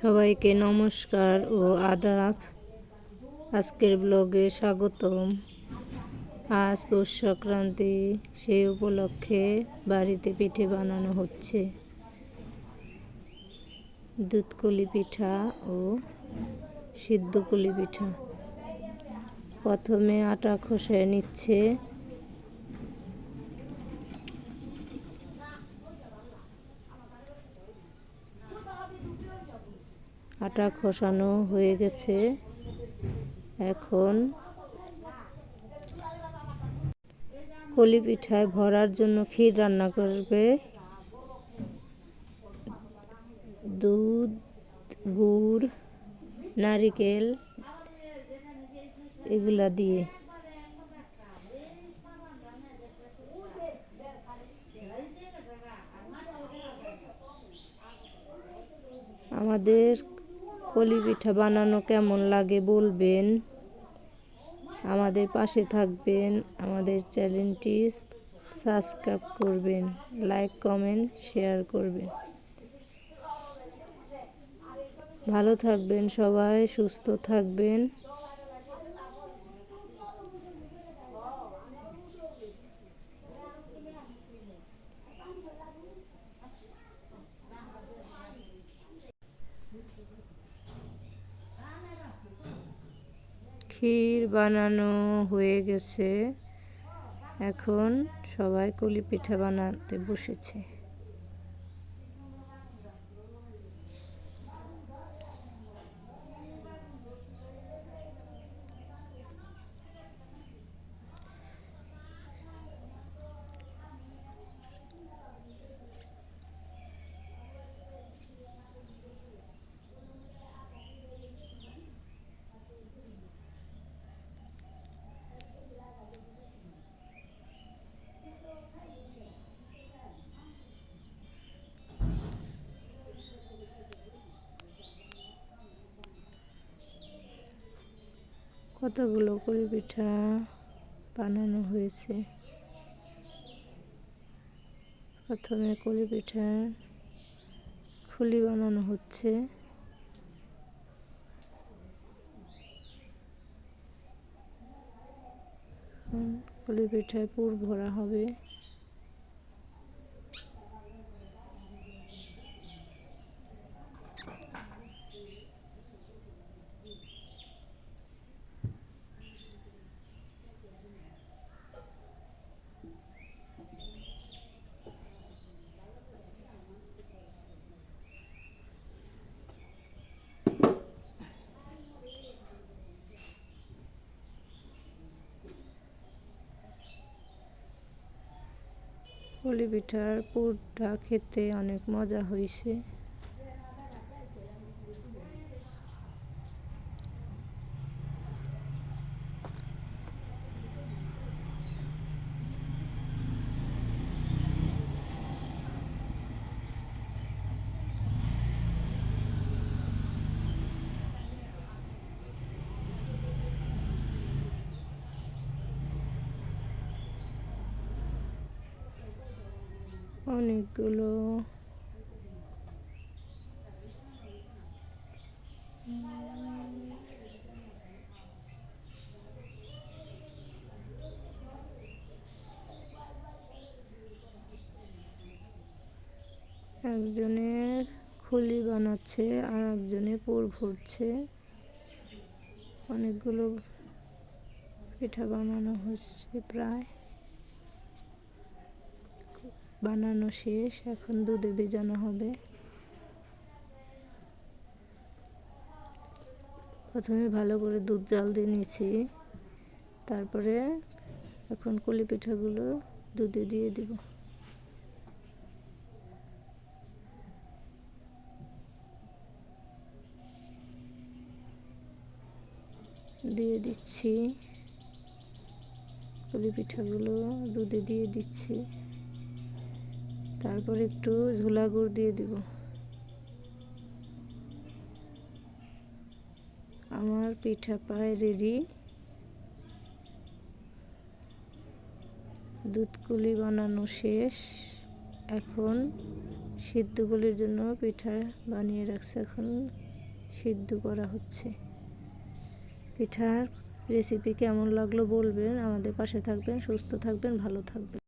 সবাইকে নমস্কার ও আদাব। আজকের ব্লগে স্বাগতম। আজ পৌষ সংক্রান্তি সেই উপলক্ষে বাড়িতে পিঠে বানানো হচ্ছে। দুধকলি পিঠা ও সিদ্ধকলি পিঠা। প্রথমে আটা খসায় নিচ্ছে আটা খসানো হয়ে গেছে। এখন কলি পিঠায় ভরার জন্য ক্ষীর রান্না করবে। দুধ, গুড়, নারিকেল এগুলা দিয়ে। আমাদের কলি পিঠা বানানো কেমন লাগে বলবেন? আমাদের পাশে থাকবেন, আমাদের চ্যানেলটি সাবস্ক্রাইব করবেন, লাইক, কমেন্ট, শেয়ার করবেন। ভালো থাকবেন সবাই, সুস্থ থাকবেন। ক্ষীর বানানো হয়ে গেছে। এখন সবাই কলি পিঠা বানাতে বসেছে। কতগুলো কুড়ি পিঠা বানানো হয়েছে? প্রথমে কুড়ি পিঠা খুলি বানানো হচ্ছে। কলি পিঠায় পুর ভরা হবে। পুলি পুরটা খেতে অনেক মজা হয়েছে অনেকগুলো। একজনের খুলি বানাচ্ছে আর একজনে পুর ভরছে অনেকগুলো পিঠা বানানো হচ্ছে প্রায়। বানানো শেষ, এখন দুধে ভেজানো হবে। প্রথমে ভালো করে দুধ জাল দিয়ে নিয়েছি। তারপরে এখন কলি পিঠাগুলো দুধে দিয়ে দিব। দিয়ে দিচ্ছি। কলি পিঠাগুলো দুধে দিয়ে দিচ্ছি। তারপর একটু ঝোলা গুড় দিয়ে দিব। আমার পিঠা পায় রেডি দুধকুলি বানানো শেষ। এখন সিদ্ধগুলির জন্য পিঠা বানিয়ে রাখছে। এখন সিদ্ধ করা হচ্ছে। পিঠার রেসিপি কেমন লাগল বলবেন। আমাদের পাশে থাকবেন, সুস্থ থাকবেন, ভালো থাকবেন।